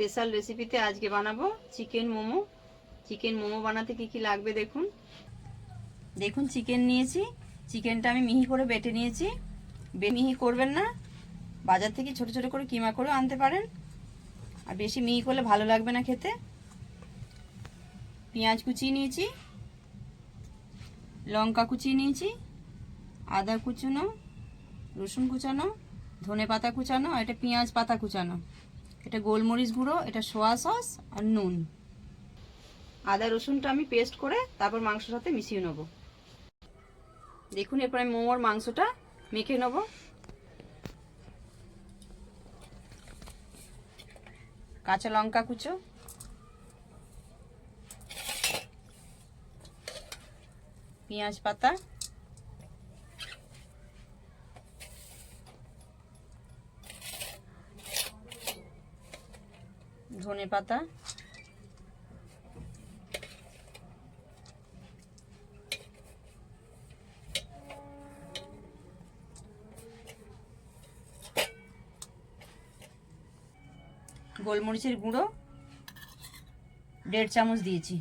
Special রেসিপিতে আজকে বানাবো চিকেন মোমো। চিকেন মোমো বানাতে কি কি লাগবে দেখুন। দেখুন চিকেন নিয়েছি। চিকেনটা আমি মিহি করে বেটে নিয়েছি। বে- মিহি করবেন না। বাজার থেকে ছোট ছোট করে কিমা করেও আনতে পারেন। আর বেশি মিহি করলে ভালো লাগবে না খেতে। পেঁয়াজ কুচিয়ে নিয়েছি। লঙ্কা কুচিয়ে নিয়েছি। আদা কুচানো, রসুন কুচানো ধনে পাতা কুচানো আর এটা পেঁয়াজ পাতা কুচানো। এটা গোলমরিচ গুঁড়ো, এটা সোয়া সস আর নুন। আদা, রসুনটা আমি পেস্ট করে তারপর মাংসের সাথে মিশিয়ে নেব। দেখুন, এরপর আমি মোমোর মাংসটা মেখে নেব। কাঁচা লঙ্কা কুচো। পেঁয়াজ পাতা। ধনে পাতা। গোলমরিচের গুঁড়ো। দেড় চামচ দিয়েছি।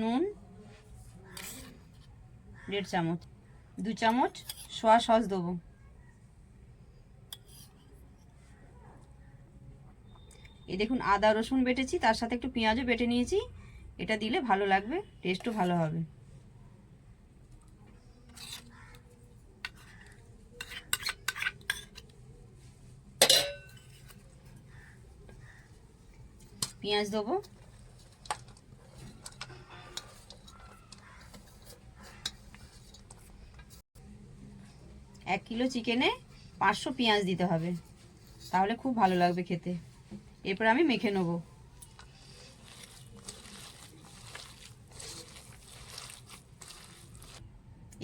নুন। দেড় চামচ। দু চামচ সোয়া সস দেবো। এই দেখুন আদা, রসুন বেটেছি, তার সাথে একটু পেঁয়াজও বেটে নিয়েছি। এটা দিলে ভালো লাগবে টেস্টও ভালো হবে। পেঁয়াজ দেবো। এক কিলো চিকেনে পাঁচশো পেঁয়াজ দিতে হবে। তাহলে খুব ভালো লাগবে খেতে। এরপর আমি মেখে নেব।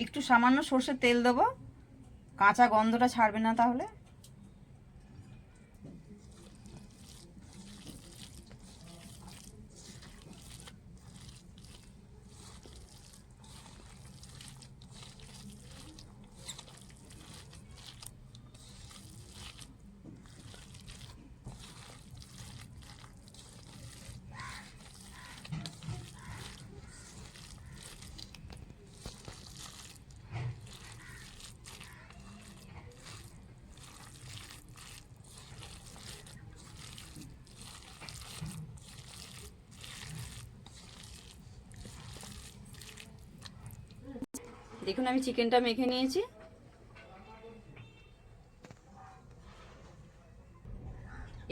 একটু সামান্য সর্ষের তেল দেবো। কাঁচা গন্ধটা ছাড়বে না তাহলে। দেখুন, আমি চিকেনটা মেখে নিয়েছি।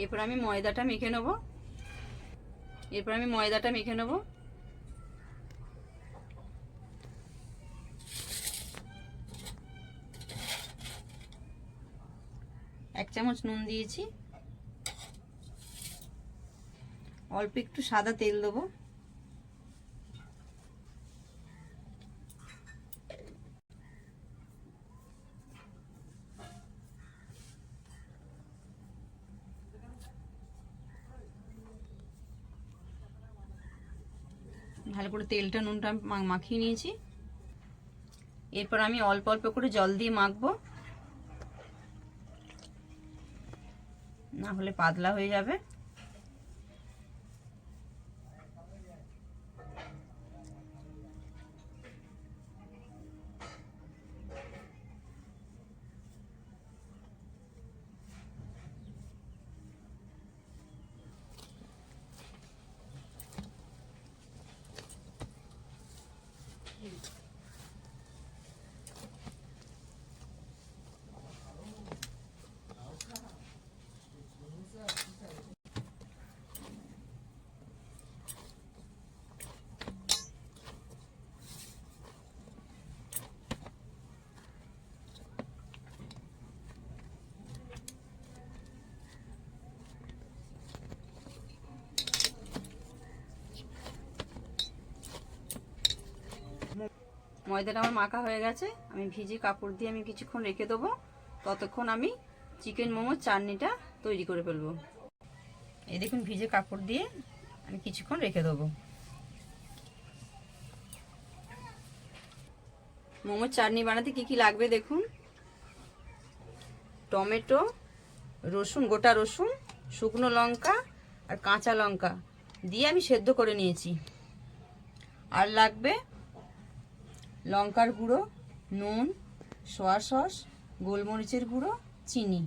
এরপর আমি ময়দাটা মেখে নেব। এরপর আমি ময়দাটা মেখে নেব। এক চামচ নুন দিয়েছি। অল্প একটু সাদা তেল দেবো। ভালো করে তেলটা নুনটা আমি মাখিয়ে নিয়েছি। এরপর আমি অল্প অল্প করে জল দিয়ে মাখবো। না হলে পাতলা হয়ে যাবে। ময়দাটা আমার মাখা হয়ে গেছে। আমি ভিজে কাপড় দিয়ে আমি কিছুক্ষণ রেখে দেবো। ততক্ষণ আমি চিকেন মোমোর চাটনিটা তৈরি করে ফেলব। এই দেখুন, ভিজে কাপড় দিয়ে আমি কিছুক্ষণ রেখে দেবো। মোমোর চাটনি বানাতে কি কি লাগবে দেখুন? টমেটো, রসুন, গোটা রসুন, শুকনো লঙ্কা আর কাঁচা লঙ্কা দিয়ে আমি সেদ্ধ করে নিয়েছি। আর লাগবে লঙ্কার গুঁড়ো, নুন, সোয়া সস, গোলমরিচের গুঁড়ো, চিনি।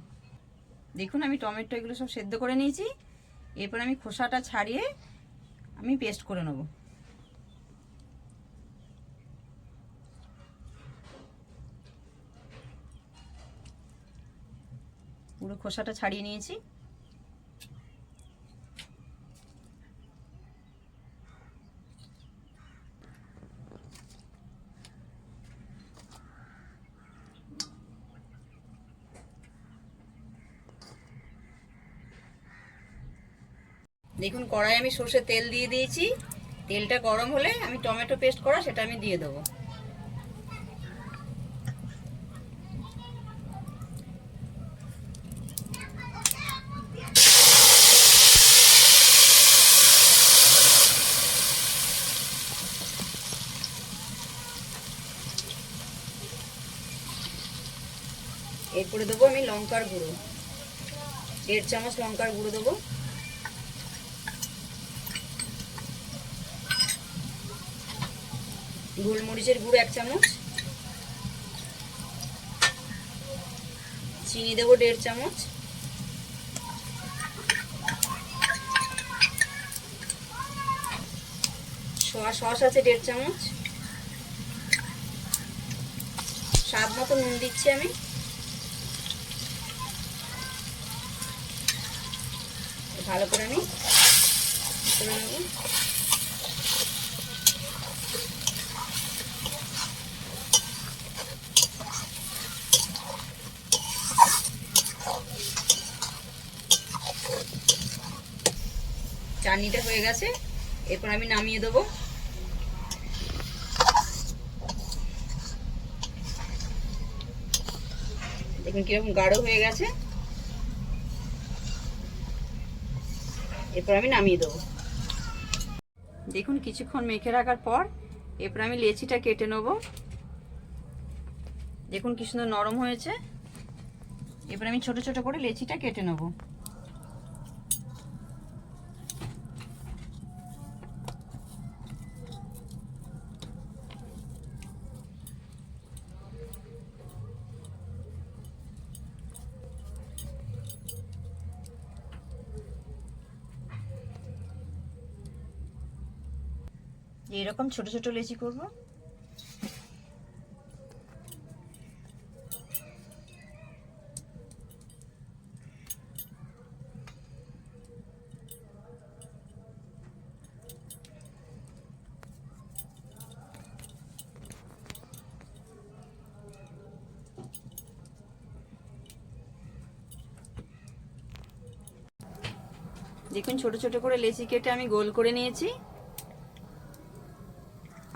দেখুন, আমি টমেটো এগুলো সব সেদ্ধ করে নিয়েছি। এরপর আমি খোসাটা ছাড়িয়ে আমি পেস্ট করে নেব। পুরো খোসাটা ছাড়িয়ে নিয়েছি। দেখুন কড়াই আমি সর্ষের তেল দিয়ে দিয়েছি। তেলটা গরম হলে আমি টমেটো পেস্ট করা সেটা আমি দিয়ে দেবো। এরপরে দেবো আমি লঙ্কার গুঁড়ো। দেড় চামচ লঙ্কার গুঁড়ো দেবো। গোলমরিচের গুঁড়ো এক চামচ। চিনি দেবো দেড় চামচ। সোয়া সস আছে দেড় চামচ। স্বাদ মতো নুন দিচ্ছি আমি। ভালো করে আমি করে নেব। চাটনিটা হয়ে গেছে। এরপর আমি নামিয়ে দেবো। দেখুন কীরকম গাঢ় হয়ে গেছে। এরপর আমি নামিয়ে দেবো। দেখুন কিছুক্ষণ মেখে রাখার পর এরপর আমি লেচিটা কেটে নেব। দেখুন কি সুন্দর নরম হয়েছে। এরপর আমি ছোট ছোট করে লেচিটা কেটে নেব। এরকম ছোট ছোট লেচি করব? দেখুন, ছোট ছোট করে লেচি কেটে আমি গোল করে নিয়েছি।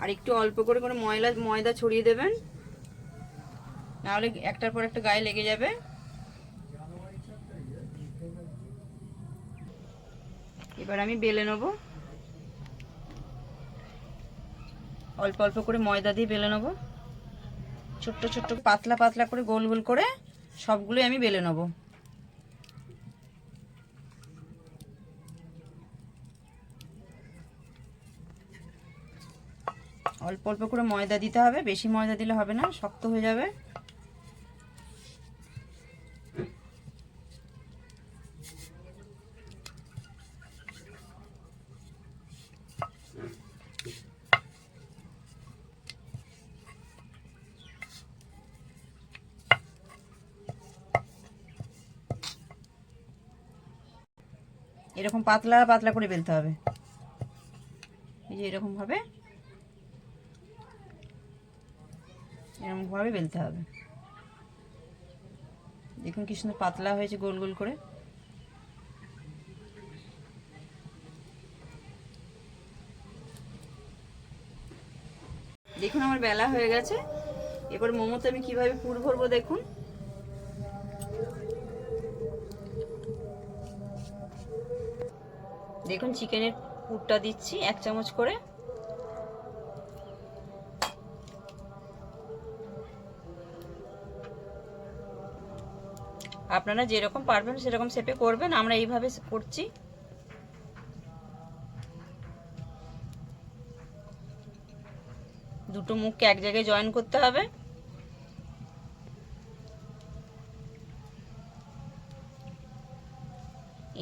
আর একটু অল্প করে করে ময়লা, ময়দা ছড়িয়ে দেবেন। নাহলে একটার পর একটা গায়ে লেগে যাবে। এবার আমি বেলে নেব। অল্প অল্প করে ময়দা দিয়ে বেলে নেব। ছোট্ট ছোট্ট, পাতলা পাতলা করে গোল গোল করে সবগুলোই আমি বেলে নেব। অল্প অল্প করে ময়দা দিতে হবে, বেশি ময়দা দিলে হবে না, শক্ত হয়ে যাবে। এরকম পাতলা পাতলা করে বেলতে হবে। এই যে এরকম এরকমভাবে বেলতে হবে। দেখুন কি সুন্দর পাতলা হয়েছে গোল গোল করে। দেখুন আমার বেলা হয়ে গেছে। এবার মোমোতে আমি কীভাবে পুর ভরবো দেখুন। দেখুন চিকেনের পুরটা দিচ্ছি এক চামচ করে। আপনারা যেরকম পারবেন সেরকম শেপে করবেন, আমরা এইভাবে করছি। দুটো মুখকে এক জায়গায় জয়েন করতে হবে।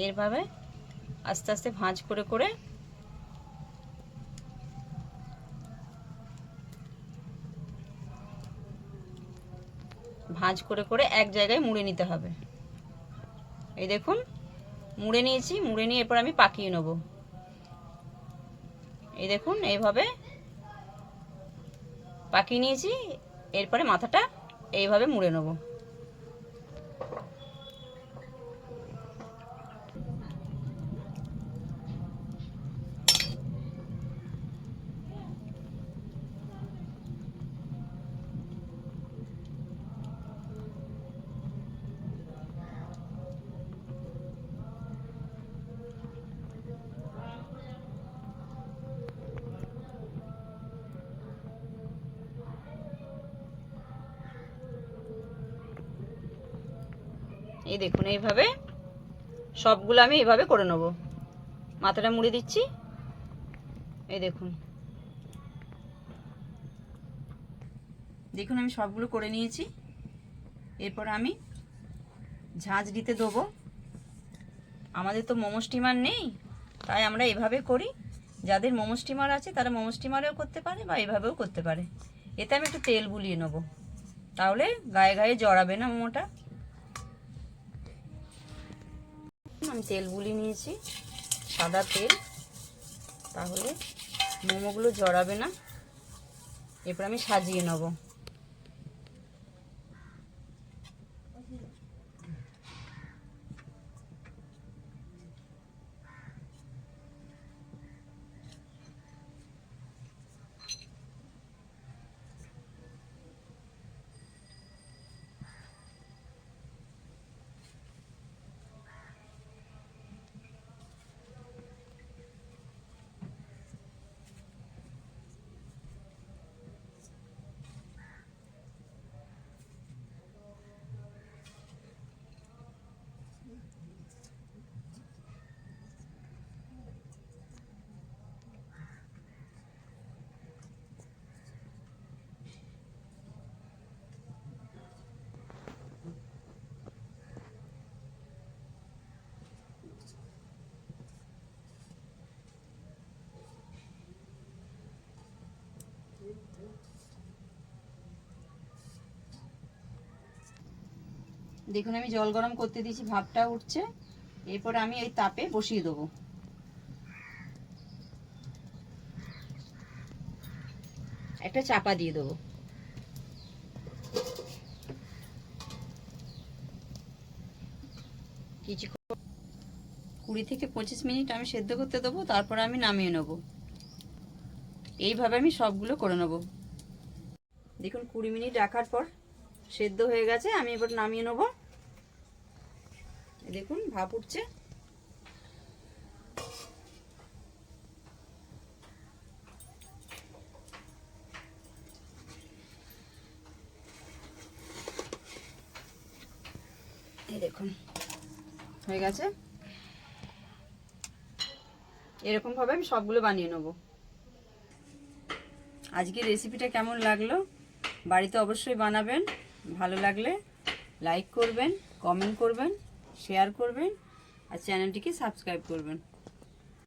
এরভাবে আস্তে আস্তে ভাঁজ করে করে ভাঁজ করে করে এক জায়গায় মুড়ে নিতে হবে। এই দেখুন, মুড়ে নিয়েছি, মুড়ে নিয়ে এরপর আমি পাকিয়ে নেব। এই দেখুন, এইভাবে পাকিয়ে নিয়েছি, এরপরে মাথাটা এইভাবে মুড়ে নেব। এই দেখুন, এইভাবে সবগুলো আমি এইভাবে করে নেব। মাথাটা মুড়ে দিচ্ছি। এই দেখুন। দেখুন, আমি সবগুলো করে নিয়েছি। এরপর আমি ঝাঁঝ দিতে দেবো। আমাদের তো মোমো স্টিমার নেই, তাই আমরা এভাবে করি। যাদের মোমো স্টিমার আছে, তারা মোমো স্টিমারেও করতে পারে বা এভাবেও করতে পারে। এতে আমি একটু তেল বুলিয়ে নেব। তাহলে গায়ে গায়ে জড়াবে না মোমোটা। আমি তেল গুলি নিয়েছি সাদা তেল। তাহলে মোমোগুলো জড়াবে না। এরপর আমি সাজিয়ে নেব। দেখুন, আমি জল গরম করতে দিয়েছি ভাপটা উঠছে। এরপর আমি এই তাপে বসিয়ে দেবো। একটা চাপা দিয়ে দেবো। কিছুক্ষণ কুড়ি থেকে পঁচিশ মিনিট আমি সেদ্ধ করতে দেবো, তারপর আমি নামিয়ে নেব। এইভাবে আমি সবগুলো করে নেব। দেখুন, কুড়ি মিনিট রাখার পর সেদ্ধ হয়ে গেছে, আমি এবার নামিয়ে নেব। ভাপ উঠছে। দেখুন, হয়ে গেছে। এরকম ভাবে আমি সবগুলো বানিয়ে নেব। আজকের রেসিপিটা কেমন লাগল? বাড়িতে অবশ্যই বানাবেন। ভালো লাগলে লাইক করবেন কমেন্ট করবেন। শেয়ার করবেন আর চ্যানেলটিকে সাবস্ক্রাইব করবেন।